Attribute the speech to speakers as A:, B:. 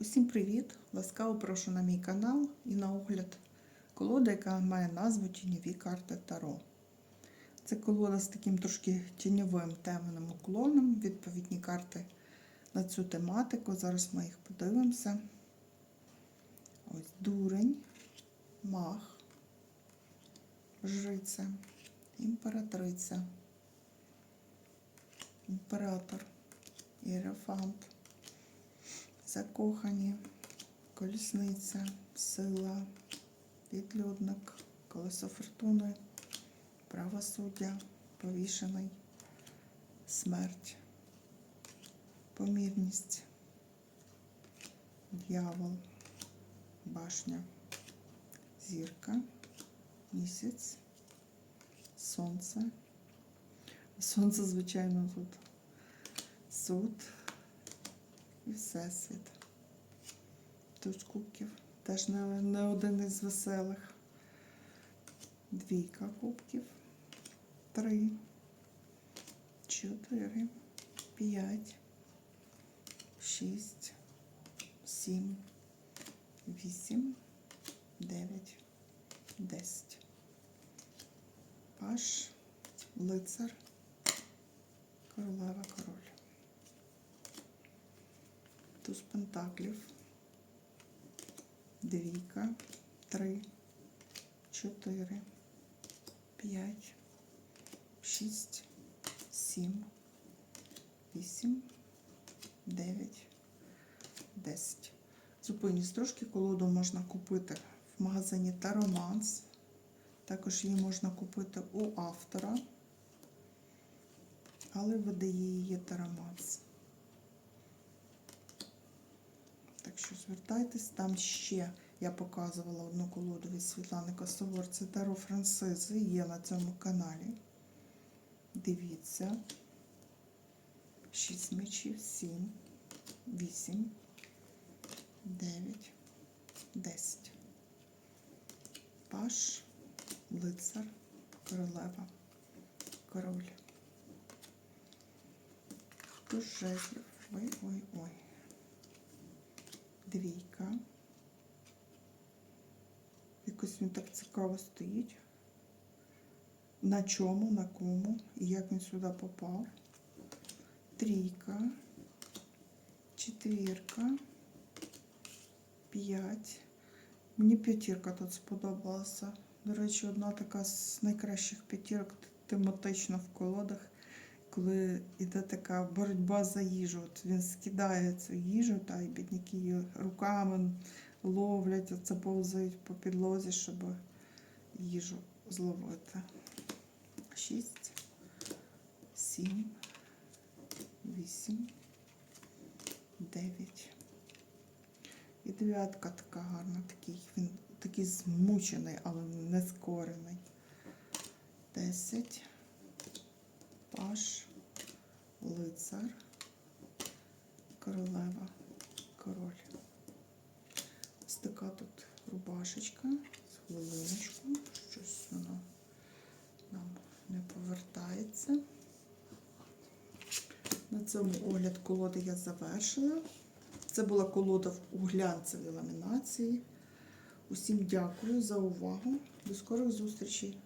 A: Усім привіт! Ласкаво прошу на мій канал і на огляд колода, яка має назву Тіньові карти Таро. Це колода з таким трошки тіньовим темним уклоном, відповідні карти на цю тематику. Зараз ми їх подивимося. Ось дурень, мах, жриця, імператриця, імператор, іерофант закохані, колісниця, сила, відлюдник, колесо фортуни, правосуддя, повішений, смерть, помірність, дьявол, башня, зірка, місяць, сонце. Сонце, звичайно, тут. Суд і Всесвіт. Туз кубків. Теж не, не один із веселих. Двійка кубків. Три, чотири, п'ять, шість, сім, вісім, дев'ять, десять. Паш, лицар, королева, король туз пентаклів, двійка, три, чотири, п'ять, шість, сім, вісім, дев'ять, десять. Зупинюсь трошки колоду можна купити в магазині Тароманс. Також її можна купити у автора, але видає її Тароманс. Так що звертайтесь, там ще я показувала одну колоду від Світлани Косовор. Це Таро Францизи, є на цьому каналі. Дивіться. 6 мечів, 7, 8, 9, 10. Паш, лицар, королева, король. Туз жезлів. Ой-ой-ой двійка. Якось він так цікаво стоїть. На чому, на кому і як він сюди попав. Трійка, четвірка, п'ять. Мені п'ятірка тут сподобалася. До речі, одна така з найкращих п'ятірок тематично в колодах коли йде така боротьба за їжу. От Він скидає цю їжу, та й бідняки її руками ловлять, оце повзають по підлозі, щоб їжу зловити. Шість, сім, вісім, дев'ять. І дев'ятка така гарна, такий, він такий змучений, але не скорений. Десять паш, лицар, королева, король. Ось така тут рубашечка з хвилиночку. Щось воно нам не повертається. На цьому огляд колоди я завершила. Це була колода у глянцевій ламінації. Усім дякую за увагу. До скорих зустрічей!